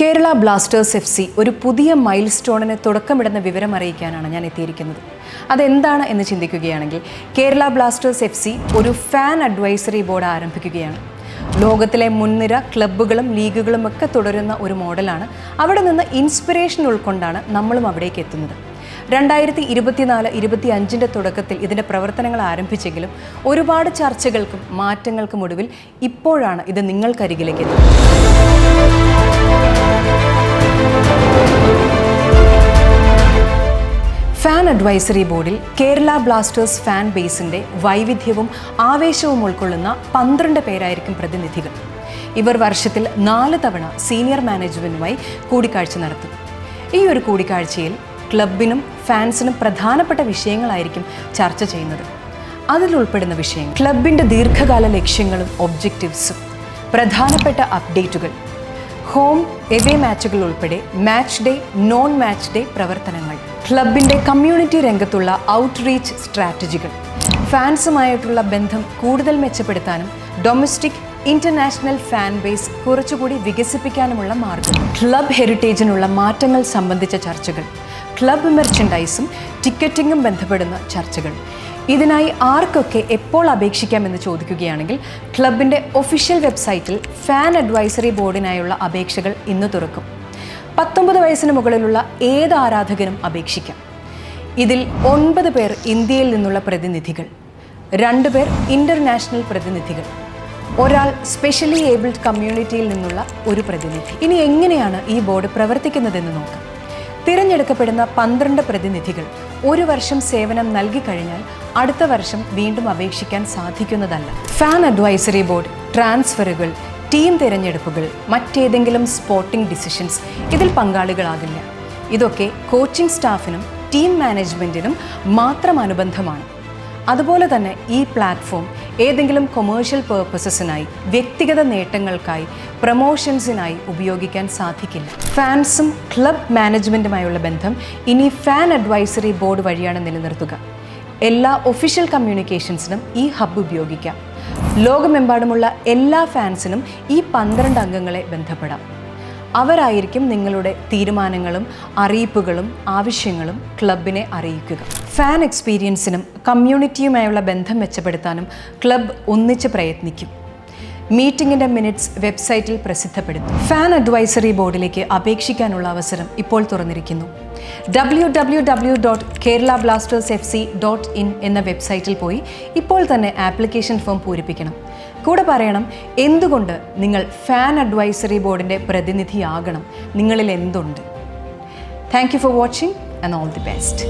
Kerala Blasters F C ഒരു പുതിയ mile സ്റ്റോണിന് തുടക്കമിടുന്ന വിവരം അറിയിക്കാനാണ് ഞാൻ എത്തിയിരിക്കുന്നത്. അതെന്താണ് എന്ന് ചിന്തിക്കുകയാണെങ്കിൽ കേരള ബ്ലാസ്റ്റേഴ്സ് എഫ് സി ഒരു ഫാൻ അഡ്വൈസറി ബോർഡ് ആരംഭിക്കുകയാണ്. ലോകത്തിലെ മുൻനിര ക്ലബ്ബുകളും ലീഗുകളും ഒക്കെ തുടരുന്ന ഒരു മോഡലാണ്. അവിടെ നിന്ന് ഇൻസ്പിറേഷൻ ഉൾക്കൊണ്ടാണ് നമ്മളും അവിടേക്ക് എത്തുന്നത്. രണ്ടായിരത്തി ഇരുപത്തിനാല് ഇരുപത്തി അഞ്ചിന്റെ തുടക്കത്തിൽ ഇതിന്റെ പ്രവർത്തനങ്ങൾ ആരംഭിച്ചെങ്കിലും ഒരുപാട് ചർച്ചകൾക്കും മാറ്റങ്ങൾക്കും ഒടുവിൽ ഇപ്പോഴാണ് ഇത് നിങ്ങൾക്കരികിലേക്ക് എത്തുന്നത് അഡ്വൈസറി ബോർഡിൽ കേരള ബ്ലാസ്റ്റേഴ്സ് ഫാൻ ബേസിന്റെ വൈവിധ്യവും ആവേശവും ഉൾക്കൊള്ളുന്ന പന്ത്രണ്ട് പേരായിരിക്കും പ്രതിനിധികൾ. ഇവർ വർഷത്തിൽ നാല് തവണ സീനിയർ മാനേജ്മെന്റുമായി കൂടിക്കാഴ്ച നടത്തും. ഈ ഒരു കൂടിക്കാഴ്ചയിൽ ക്ലബിനും ഫാൻസിനും പ്രധാനപ്പെട്ട വിഷയങ്ങളായിരിക്കും ചർച്ച ചെയ്യുന്നത്. അതിലുൾപ്പെടുന്ന വിഷയങ്ങൾ ക്ലബിന്റെ ദീർഘകാല ലക്ഷ്യങ്ങളും ഒബ്ജക്റ്റീവ്സും പ്രധാനപ്പെട്ട അപ്ഡേറ്റുകൾ ഹോം എവേ മാച്ചുകൾ ഉൾപ്പെടെ match day non match day പ്രവർത്തനങ്ങൾ ക്ലബിന്റെ കമ്മ്യൂണിറ്റി രംഗത്തുള്ള ഔട്ട്റീച്ച് സ്ട്രാറ്റജികൾ ഫാൻസുമായിട്ടുള്ള ബന്ധം കൂടുതൽ മെച്ചപ്പെടുത്താനും ഡൊമസ്റ്റിക് ഇന്റർനാഷണൽ ഫാൻ ബേസ് കുറച്ചുകൂടി വികസിപ്പിക്കാനുമുള്ള മാർഗം. ക്ലബ് ഹെറിറ്റേജിനുള്ള മാറ്റങ്ങൾ സംബന്ധിച്ച ചർച്ചകൾ. ക്ലബ് മെർച്ചൻഡൈസും ടിക്കറ്റിംഗും ബന്ധപ്പെടുന്ന ചർച്ചകൾ. ഇതിനായി ആർക്കൊക്കെ എപ്പോൾ അപേക്ഷിക്കാമെന്ന് ചോദിക്കുകയാണെങ്കിൽ ക്ലബിന്റെ ഒഫീഷ്യൽ വെബ്സൈറ്റിൽ ഫാൻ അഡ്വൈസറി ബോർഡിനായുള്ള അപേക്ഷകൾ ഇന്ന് തുറക്കും. പത്തൊമ്പത് വയസ്സിന് മുകളിലുള്ള ഏത് ആരാധകനും അപേക്ഷിക്കാം. ഇതിൽ ഒൻപത് പേർ ഇന്ത്യയിൽ നിന്നുള്ള പ്രതിനിധികൾ രണ്ട് പേർ ഇന്റർനാഷണൽ പ്രതിനിധികൾ ഒരാൾ സ്പെഷ്യലി ഏബിൾഡ് കമ്മ്യൂണിറ്റിയിൽ നിന്നുള്ള ഒരു പ്രതിനിധി. ഇനി എങ്ങനെയാണ് ഈ ബോർഡ് പ്രവർത്തിക്കുന്നതെന്ന് നോക്കാം. തിരഞ്ഞെടുക്കപ്പെടുന്ന പന്ത്രണ്ട് പ്രതിനിധികൾ ഒരു വർഷം സേവനം നൽകി കഴിഞ്ഞാൽ അടുത്ത വർഷം വീണ്ടും അപേക്ഷിക്കാൻ സാധിക്കുന്നതല്ല. ഫാൻ അഡ്വൈസറി ബോർഡ് ട്രാൻസ്ഫറുകൾ ടീം തിരഞ്ഞെടുപ്പുകൾ മറ്റേതെങ്കിലും സ്പോർട്ടിംഗ് ഡിസിഷൻസ് ഇതിൽ പങ്കാളികളാകില്ല. ഇതൊക്കെ കോച്ചിംഗ് സ്റ്റാഫിനും ടീം മാനേജ്മെന്റിനും മാത്രം അനുബന്ധമാണ്. അതുപോലെ തന്നെ ഈ പ്ലാറ്റ്ഫോം ഏതെങ്കിലും കൊമേഴ്ഷ്യൽ പേർപ്പസസിനായി വ്യക്തിഗത നേട്ടങ്ങൾക്കായി പ്രൊമോഷൻസിനായി ഉപയോഗിക്കാൻ സാധിക്കില്ല. ഫാൻസും ക്ലബ് മാനേജ്മെന്റുമായുള്ള ബന്ധം ഇനി ഫാൻ അഡ്വൈസറി ബോർഡ് വഴിയാണ് നിലനിർത്തുക. എല്ലാ ഒഫീഷ്യൽ കമ്മ്യൂണിക്കേഷൻസിനും ഈ ഹബ്ബ് ഉപയോഗിക്കാം. ലോകമെമ്പാടുമുള്ള എല്ലാ ഫാൻസിനും ഈ പന്ത്രണ്ട് അംഗങ്ങളെ ബന്ധപ്പെടാം. അവരായിരിക്കും നിങ്ങളുടെ തീരുമാനങ്ങളും അറിയിപ്പുകളും ആവശ്യങ്ങളും ക്ലബിനെ അറിയിക്കുക. ഫാൻ എക്സ്പീരിയൻസിനും കമ്മ്യൂണിറ്റിയുമായുള്ള ബന്ധം മെച്ചപ്പെടുത്താനും ക്ലബ് ഒന്നിച്ച് പ്രയത്നിക്കും. മീറ്റിംഗിന്റെ മിനിറ്റ്സ് വെബ്സൈറ്റിൽ പ്രസിദ്ധപ്പെടുത്തും ഫാൻ അഡ്വൈസറി ബോർഡിലേക്ക് അപേക്ഷിക്കാനുള്ള അവസരം ഇപ്പോൾ തുറന്നിരിക്കുന്നു. W W W dot Kerala Blasters F C dot in എന്ന വെബ്സൈറ്റിൽ പോയി ഇപ്പോൾ തന്നെ ആപ്ലിക്കേഷൻ ഫോം പൂരിപ്പിക്കണം. കൂടെ പറയണം എന്തുകൊണ്ട് നിങ്ങൾ ഫാൻ അഡ്വൈസറി ബോർഡിന്റെ പ്രതിനിധിയാകണം? നിങ്ങളിൽ എന്തുണ്ട്? Thank you for watching and all the best